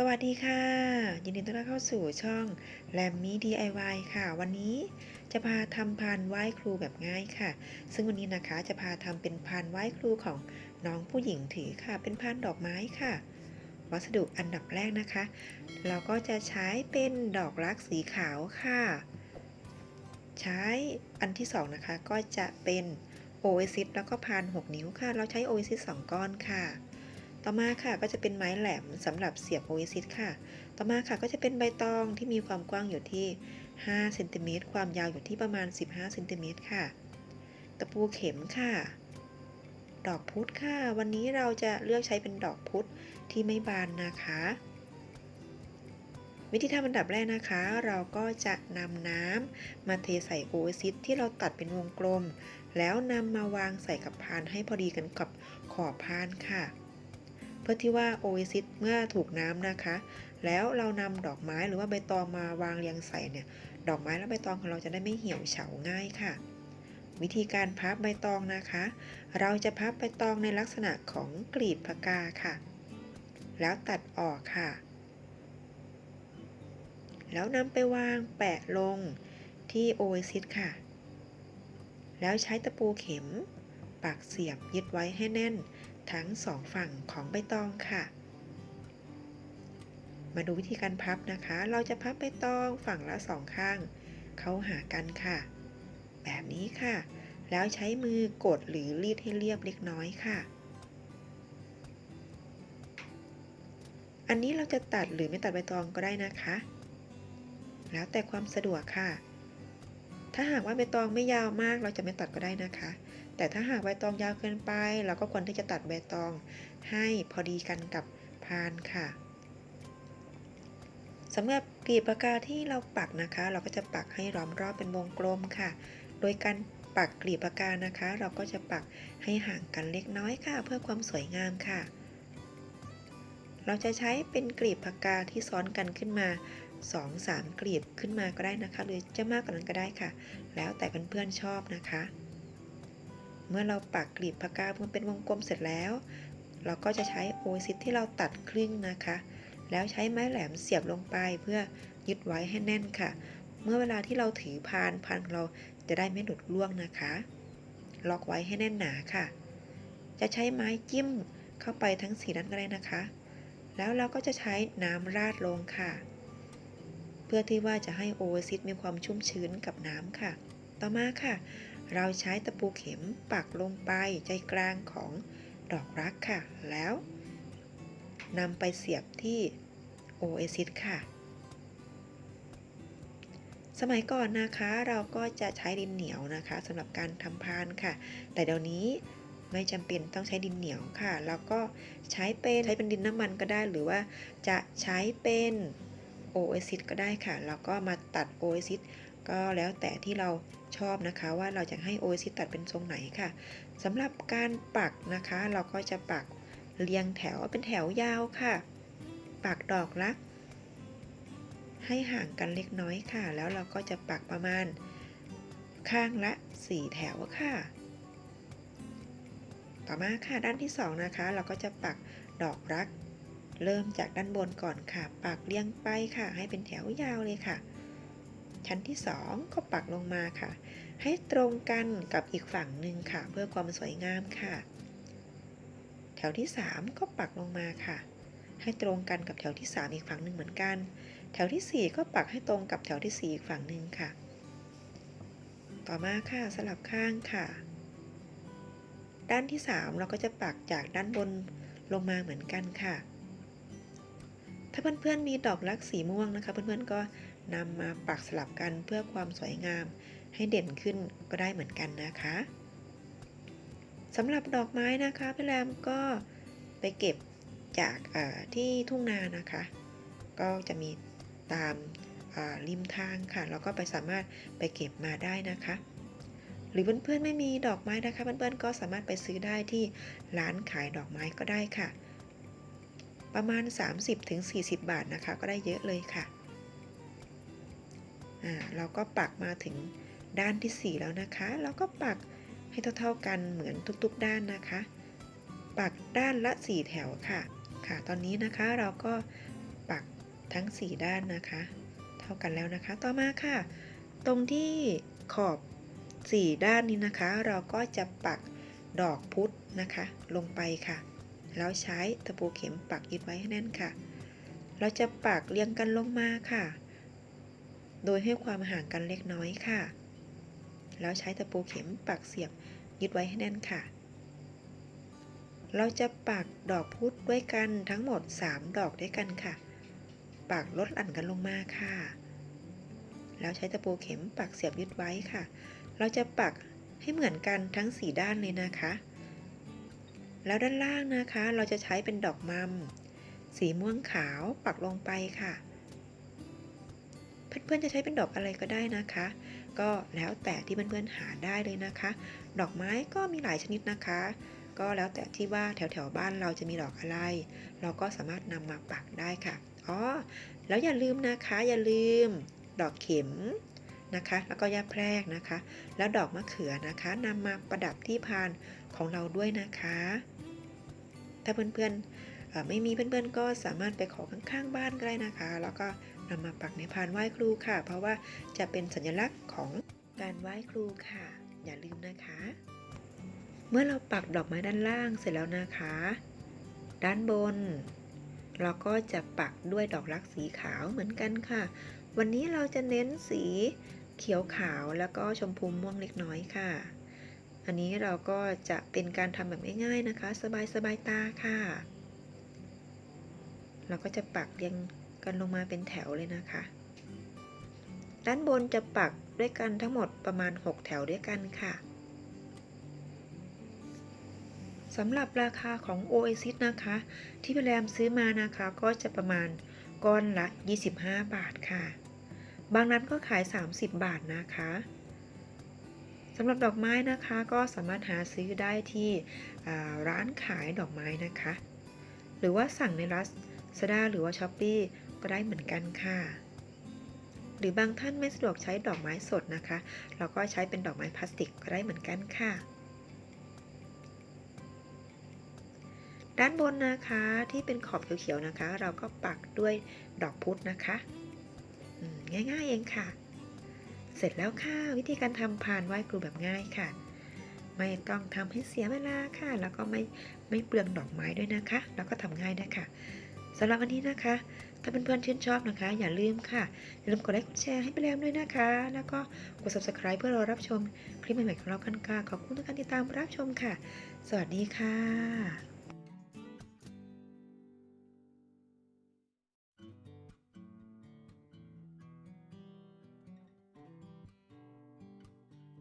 สวัสดีค่ะ ยินดีต้อนรับเข้าสู่ช่องแรมมี่ DIY ค่ะ วันนี้จะพาทำพานไหว้ครูแบบง่ายค่ะ ซึ่งวันนี้นะคะจะพาทำเป็นพานไหว้ครูของน้องผู้หญิงถือค่ะ เป็นพานดอกไม้ค่ะ วัสดุอันดับแรกนะคะ เราก็จะใช้เป็นดอกรักสีขาวค่ะ ใช้อันที่สองนะคะก็จะเป็นโอเอซิสแล้วก็พาน 6 นิ้วค่ะ เราใช้โอเอซิส2ก้อนค่ะ ต่อมาค่ะก็จะเป็นไม้แหลมสำหรับเสียบโอเอซิสค่ะ ต่อมาค่ะก็จะเป็นใบตองที่มีความกว้างอยู่ที่5เซนติเมตรความยาวอยู่ที่ประมาณ 15เซนติเมตรค่ะ ตะปูเข็มค่ะ ดอกพุธค่ะ วันนี้เราจะเลือกใช้เป็นดอกพุธที่ไม่บานนะคะ วิธีทำอันดับแรกนะคะ เราก็จะนำน้ำมาเทใส่โอเอซิสที่เราตัดเป็นวงกลม แล้วนำมาวางใส่กับพานให้พอดีกันกับขอบพานค่ะ พื่อที่ว่าโอเอซิสเมื่อถูกน้ำนะคะ แล้วเรานำดอกไม้หรือว่าใบตองมาวางเรียงใส่เนี่ย ดอกไม้และใบตองของเราจะได้ไม่เหี่ยวเฉาง่ายค่ะ วิธีการพับใบตองนะคะ เราจะพับใบตองในลักษณะของกลีบพกาค่ะ แล้วตัดออกค่ะ แล้วนำไปวางแปะลงที่โอเอซิสค่ะ แล้วใช้ตะปูเข็มปักเสียบยึดไว้ให้แน่น ทั้งสองฝั่งของใบตองค่ะ มาดูวิธีการพับนะคะ เราจะพับใบตองฝั่งละสองข้าง เข้าหากันค่ะ แบบนี้ค่ะ แล้วใช้มือกดหรือรีดให้เรียบเล็กน้อยค่ะอันนี้เราจะตัดหรือไม่ตัดใบตองก็ได้นะคะ แล้วแต่ความสะดวกค่ะ ถ้าหากว่าใบตองไม่ยาวมากเราจะไม่ตัดก็ได้นะคะ แต่ถ้าหากใบตองยาวเกินไป เราก็ควรที่จะตัดใบตองให้พอดีกันกับพานค่ะสำหรับกลีบปากกาที่เราปักนะคะ เราก็จะปักให้ล้อมรอบเป็นวงกลมค่ะ โดยการปักกลีบปากกานะคะ เราก็จะปักให้ห่างกันเล็กน้อยค่ะ เพื่อความสวยงามค่ะ เราจะใช้เป็นกลีบปากกาที่ซ้อนกันขึ้นมา 2-3 กลีบขึ้นมาก็ได้นะคะ หรือจะมากกว่านั้นก็ได้ค่ะ แล้วแต่เพื่อนๆชอบนะคะ เมื่อเราปักกลีบปากกามันเป็นวงกลมเสร็จแล้ว เราก็จะใช้โอซิสที่เราตัดครึ่งนะคะ แล้วใช้ไม้แหลมเสียบลงไปเพื่อยึดไว้ให้แน่นค่ะ เมื่อเวลาที่เราถือพานพานของเราจะได้ไม่หลุดร่วงนะคะ ล็อกไว้ให้แน่นหนาค่ะ จะใช้ไม้จิ้มเข้าไปทั้งสีด้านก็ได้นะคะ แล้วเราก็จะใช้น้ำราดลงค่ะ เพื่อที่ว่าจะให้โอเวอร์ซิสมีความชุ่มชื้นกับน้ำค่ะ ต่อมาค่ะ เราใช้ตะปูเข็มปักลงไปใจกลางของดอกรักค่ะ แล้วนำไปเสียบที่โอเอซิสค่ะ สมัยก่อนนะคะเราก็จะใช้ดินเหนียวนะคะสำหรับการทำพานค่ะ แต่เดี๋ยวนี้ไม่จำเป็นต้องใช้ดินเหนียวค่ะ แล้วก็ใช้เป็นใช้เป็นดินน้ำมันก็ได้ หรือว่าจะใช้เป็นโอเอซิสก็ได้ค่ะ แล้วก็มาตัดโอเอซิสก็แล้วแต่ที่เราชอบนะคะว่าเราจะให้โอเอซิสตัดเป็นทรงไหนค่ะสำหรับการปักนะคะ เราก็จะปักเรียงแถวเป็นแถวยาวค่ะ ปักดอกรักให้ห่างกันเล็กน้อยค่ะ แล้วเราก็จะปักประมาณข้างละ 4 แถวค่ะ ต่อมาค่ะด้านที่ 2 นะคะ เราก็จะปักดอกรัก เริ่มจากด้านบนก่อนค่ะ ปักเรียงไปค่ะ ให้เป็นแถวยาวเลยค่ะ ชั้นที่ 2 ก็ปักลงมาค่ะ ให้ตรงกันกับอีกฝั่งหนึ่งค่ะ เพื่อความสวยงามค่ะ แถวที่ 3 ก็ปักลงมาค่ะ ให้ตรงกันกับแถวที่ 3 อีกฝั่งหนึ่งเหมือนกัน แถวที่ 4 ก็ปักให้ตรงกับแถวที่ 4 อีกฝั่งหนึ่งค่ะ ต่อมาค่ะสลับข้างค่ะ ด้านที่ 3 เราก็จะปักจากด้านบนลงมาเหมือนกันค่ะ ถ้าเพื่อนๆมีดอกรักสีม่วงนะคะ เพื่อนๆก็นำมาปักสลับกันเพื่อความสวยงาม ให้เด่นขึ้นก็ได้เหมือนกันนะคะสำหรับดอกไม้นะคะพี่แรมก็ไปเก็บจากที่ทุ่งนานะคะ ก็จะมีตามริมทางค่ะแล้วก็ไปสามารถไปเก็บมาได้นะคะ หรือเพื่อนๆไม่มีดอกไม้นะคะเพื่อนๆก็สามารถไปซื้อได้ที่ร้านขายดอกไม้ก็ได้ค่ะ ประมาณ 30-40 บาทนะคะ ก็ได้เยอะเลยค่ะเราก็ปักมาถึงด้านที่ 4 แล้วนะคะ เราก็ปักให้เท่าๆกันเหมือนทุกๆด้านนะคะ ปักด้านละ 4 แถวค่ะ ค่ะ ตอนนี้นะคะเราก็ปักทั้ง 4 ด้านนะคะ เท่ากันแล้วนะคะ ต่อมาค่ะ ตรงที่ขอบ 4 ด้านนี้นะคะ เราก็จะปักดอกพุธนะคะ ลงไปค่ะ แล้วใช้ตะปูเข็มปักยึดไว้ให้แน่นค่ะ เราจะปักเรียงกันลงมาค่ะ โดยให้ความห่างกันเล็กน้อยค่ะ แล้วใช้ตะปูเข็มปักเสียบยึดไว้ให้แน่นค่ะ เราจะปักดอกพุธด้วยกันทั้งหมด 3 ดอกด้วยกันค่ะ ปักลดหลั่นกันลงมาค่ะ แล้วใช้ตะปูเข็มปักเสียบยึดไว้ค่ะ เราจะปักให้เหมือนกันทั้ง 4 ด้านเลยนะคะ แล้วด้านล่างนะคะ เราจะใช้เป็นดอกมัม สีม่วงขาวปักลงไปค่ะ เพื่อนๆจะใช้เป็นดอกอะไรก็ได้นะคะ ก็แล้วแต่ที่เพื่อนๆหาได้เลยนะคะ ดอกไม้ก็มีหลายชนิดนะคะ ก็แล้วแต่ที่ว่าแถวๆบ้านเราจะมีดอกอะไร เราก็สามารถนำมาปักได้ค่ะอ๋อแล้วอย่าลืมนะคะอย่าลืม ดอกเข็มนะคะ แล้วก็ย่าแพรกนะคะ แล้วดอกมะเขือนะคะนำมาประดับที่พานของเราด้วยนะคะ ถ้าเพื่อนๆไม่มีเพื่อนๆ ก็สามารถไปขอข้างๆบ้านก็ได้นะคะ แล้วก็นำมาปักในพานไหว้ครูค่ะ เพราะว่าจะเป็นสัญลักษณ์ของการไหว้ครูค่ะ อย่าลืมนะคะ เมื่อเราปักดอกไม้ด้านล่างเสร็จแล้วนะคะ ด้านบน เราก็จะปักด้วยดอกรักสีขาวเหมือนกันค่ะ วันนี้เราจะเน้นสีเขียวขาวแล้วก็ชมพูม่วงเล็กน้อยค่ะ อันนี้เราก็จะเป็นการทำแบบง่ายๆนะคะ สบายๆตาค่ะ เราก็จะปักเรียงกันลงมาเป็นแถวเลยนะคะ ด้านบนจะปักด้วยกันทั้งหมดประมาณ 6 แถวด้วยกันค่ะสำหรับราคาของ Oasis นะคะ ที่พี่แรมซื้อมานะคะก็จะประมาณก้อนละ 25 บาทค่ะ บางร้านก็ขาย 30 บาทนะคะ สำหรับดอกไม้นะคะก็สามารถหาซื้อได้ที่ร้านขายดอกไม้นะคะ หรือว่าสั่งในรัสซาด้าหรือว่าช้อปปีก็ได้เหมือนกันค่ะ หรือบางท่านไม่สะดวกใช้ดอกไม้สดนะคะ เราก็ใช้เป็นดอกไม้พลาสติกก็ได้เหมือนกันค่ะ ด้านบนนะคะที่เป็นขอบเขียวๆนะคะ เราก็ปักด้วยดอกพุธนะคะง่ายๆเองค่ะ เสร็จแล้วค่ะ วิธีการทำพานไหว้ครูแบบง่ายค่ะ ไม่ต้องทำให้เสียเวลาค่ะ แล้วก็ไม่ไม่เปลืองดอกไม้ด้วยนะคะ แล้วก็ทำง่ายด้ค่ะสำหรับวันนี้นะคะ ถ้าเพื่อนๆชื่นชอบนะคะ อย่าลืมค่ะ อย่าลืมกดไลค์กดแชร์ให้ไปแล้วด้วยนะคะ แล้วก็กด subscribe เพื่อรอรับชมคลิปใหม่ๆของเรากันค่ะ ขอบคุณทุกการติดตามรับชมค่ะ สวัสดีค่ะ